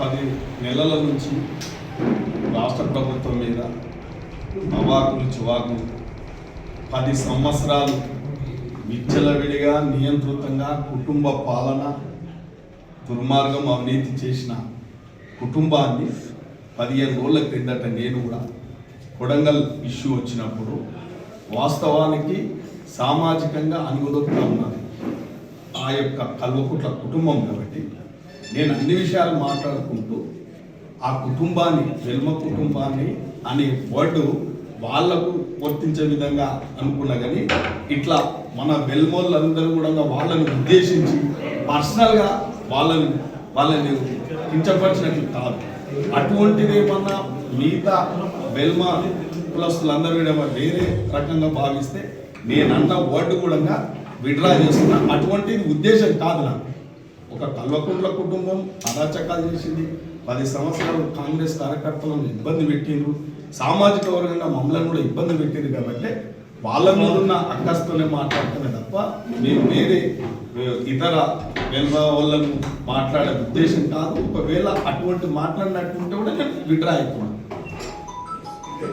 పది నెలల నుంచి రాష్ట్ర ప్రభుత్వం మీద అవాకులు చువాకులు పది సంవత్సరాలు విచ్చలవిడిగా నియంత్రితంగా కుటుంబ పాలన దుర్మార్గం అవినీతి చేసిన కుటుంబాన్ని పదిహేను రోజుల క్రిందట నేను కూడా కొడంగల్ ఇష్యూ వచ్చినప్పుడు వాస్తవానికి సామాజికంగా అనుగుదొక్కుతా ఉన్నది. ఆ యొక్క కల్వకుట్ల కుటుంబం కాబట్టి నేను అన్ని విషయాలు మాట్లాడుకుంటూ ఆ కుటుంబాన్ని జన్మ కుటుంబాన్ని అనే వర్డ్ వాళ్ళకు వర్తించే విధంగా అనుకున్నా కానీ ఇట్లా మన వెల్మోళ్ళందరూ కూడా వాళ్ళని ఉద్దేశించి పర్సనల్గా వాళ్ళని వాళ్ళని కించపరిచినట్లు కాదు. అటువంటిది ఏమన్నా మిగతా వెల్మ కులస్తులందరూ కూడా వేరే రకంగా భావిస్తే నేను అన్న వర్డ్ కూడా విడ్రా చేస్తున్నా. అటువంటిది ఉద్దేశం కాదు నాకు. ఒక కల్వకుంట్ల కుటుంబం అరాచకాలు చేసింది. పది సంవత్సరాలు కాంగ్రెస్ కార్యకర్తలను ఇబ్బంది పెట్టిండ్రు. సామాజిక వర్గంగా మమ్మల్ని కూడా ఇబ్బంది పెట్టింది కాబట్టి వాళ్ళ మీద ఉన్న అక్కస్తోనే మాట్లాడుతున్నా తప్ప మేము వేరే ఇతర వాళ్ళను మాట్లాడే ఉద్దేశం కాదు. ఒకవేళ అటువంటి మాట్లాడినట్టుంటే కూడా నేను విడ్రా అయిపోయాను